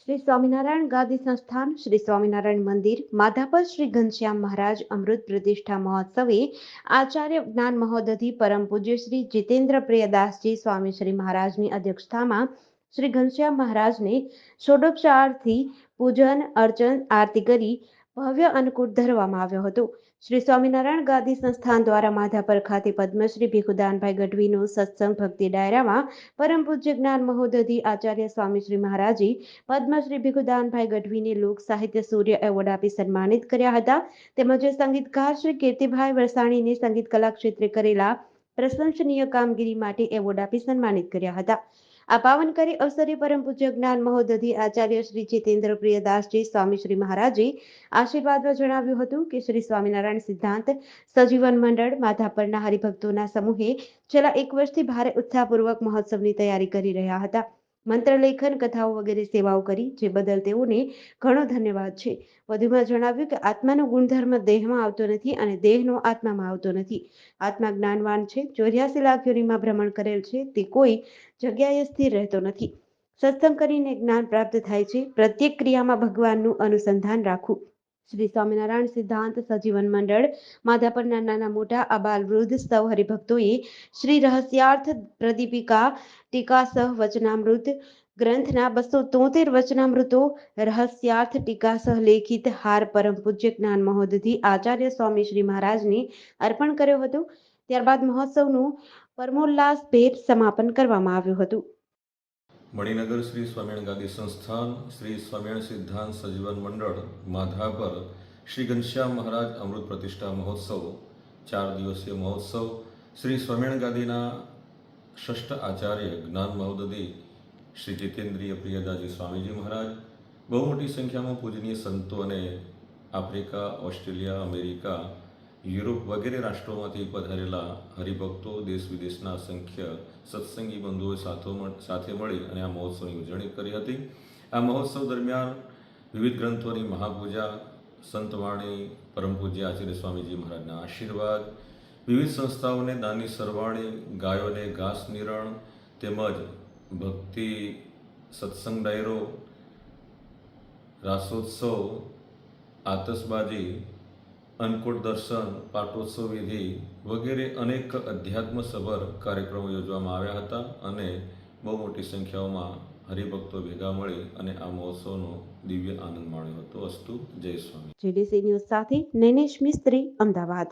શ્રી સ્વામિનારાયણ ગાદી સંસ્થાન, શ્રી સ્વામિનારાયણ મંદિર, માધાપર શ્રી ઘનશ્યામ મહારાજ અમૃત પ્રતિષ્ઠા મહોત્સવે આચાર્ય જ્ઞાન મહોદધિ પરમ પૂજ્ય શ્રી જીતેન્દ્ર પ્રિયદાસજી સ્વામી શ્રી મહારાજની અધ્યક્ષતામાં શ્રી ઘનશ્યામ મહારાજને ષોડોપચારથી પૂજન, અર્ચન, આરતી કરી ભવ્ય અન્નકૂટ ધરવામાં આવ્યો હતો. શ્રી સ્વામિનારાયણ ગાદી સંસ્થાન દ્વારા માધાપર ખાતે પદ્મશ્રી ભીખુદાનભાઈ ગઢવીનો સત્સંગ ભક્તિ ડાયરામાં પરમ પૂજ્ય જ્ઞાન મહોદધિ આચાર્ય સ્વામી શ્રી મહારાજે પદ્મશ્રી ભીખુદાનભાઈ ગઢવીને લોક સાહિત્ય સૂર્ય એવોર્ડ આપી સન્માનિત કર્યા હતા. તેમજ સંગીતકાર શ્રી કીર્તિભાઈ વરસાણીને સંગીત કલા ક્ષેત્રે કરેલા પ્રશંસનીય કામગીરી માટે એવોર્ડ આપી સન્માનિત કર્યા હતા. આ પાવનકારી અવસરે પરમ પૂજ્ય જ્ઞાન મહોદધી આચાર્ય શ્રી જીતેન્દ્ર પ્રિયદાસજી સ્વામી શ્રી મહારાજે આશીર્વાદમાં જણાવ્યું હતું કે શ્રી સ્વામિનારાયણ સિદ્ધાંત સજીવન મંડળ, માધાપરના હરિભક્તોના સમૂહે છેલ્લા એક વર્ષથી ભારે ઉત્સાહપૂર્વક મહોત્સવની તૈયારી કરી રહ્યા હતા. મંત્રલેખન કથાઓ વગેરે સેવાઓ કરી, જે બદલ તેઓને ઘણો ધન્યવાદ છે. વધુમાં જણાવ્યું કે, આત્માનો ગુણધર્મ દેહમાં આવતો નથી અને દેહનો આત્મામાં આવતો નથી. આત્મા જ્ઞાનવાન છે, ચોર્યાસી લાખ યોનીમાં ભ્રમણ કરેલ છે, તે કોઈ જગ્યાએ સ્થિર રહેતો નથી. સત્સંગ કરીને જ્ઞાન પ્રાપ્ત થાય છે, પ્રત્યેક ક્રિયામાં ભગવાનનું અનુસંધાન રાખવું. શ્રી સ્વામિનારાયણ સિદ્ધાંત સજીવન મંડળ માધાપરના નાના મોટા અબાલ વૃદ્ધ સૌ હરિભક્તોએ શ્રી રહસ્યાર્થ પ્રદીપિકા ટીકા સહ વચનામૃત ગ્રંથના બસો તોતેર વચનામૃતો, રહસ્યાર્થ ટીકા સહ લેખિત હાર પરમ પૂજ્ય જ્ઞાન મહોદધિ આચાર્ય સ્વામી શ્રી મહારાજને અર્પણ કર્યો હતો. ત્યારબાદ મહોત્સવનું પરમોલ્લાસભેર સમાપન કરવામાં આવ્યું હતું. મણિનગર શ્રી સ્વામિનારાયણ ગાદી સંસ્થાન, શ્રી સ્વામિનારાયણ સિદ્ધાંત સજીવન મંડળ માધાપર શ્રી ઘનશ્યામ મહારાજ અમૃત પ્રતિષ્ઠા મહોત્સવ, ચાર દિવસીય મહોત્સવ, શ્રી સ્વામિનારાયણ ગાદીના ષષ્ઠ આચાર્ય જ્ઞાન મહોદદી શ્રી જીતેન્દ્રિય પ્રિયદાજી સ્વામીજી મહારાજ, બહુ મોટી સંખ્યામાં પૂજનીય સંતો અને આફ્રિકા, ઓસ્ટ્રેલિયા, અમેરિકા યુરોપ વગેરે રાષ્ટ્રોમાંથી પધારેલા હરિભક્તો દેશ વિદેશના અસંખ્ય સત્સંગી બંધુઓ સાથો મળી અને આ મહોત્સવની ઉજવણી કરી હતી. આ મહોત્સવ દરમિયાન વિવિધ ગ્રંથોની મહાપૂજા સંતવાણી પરમ પૂજ્ય આચાર્ય સ્વામીજી મહારાજના આશીર્વાદ, વિવિધ સંસ્થાઓને દાનની સરવાણી, ગાયોને ઘાસ નિરણ તેમજ ભક્તિ સત્સંગ ડાયરો, રાસોત્સવ, આતશબાજી અન્નકૂટ દર્શન, પાટોત્સવ વિધિ વગેરે અનેક અધ્યાત્મસભર કાર્યક્રમો યોજવામાં આવ્યા હતા અને બહુ મોટી સંખ્યાઓમાં હરિભક્તો ભેગા મળી અને આ મહોત્સવનો દિવ્ય આનંદ માણ્યો હતો. અસ્તુ જય સ્વામી. જીડીસી ન્યૂઝ સાથે નૈનેશ મિસ્ત્રી, અમદાવાદ.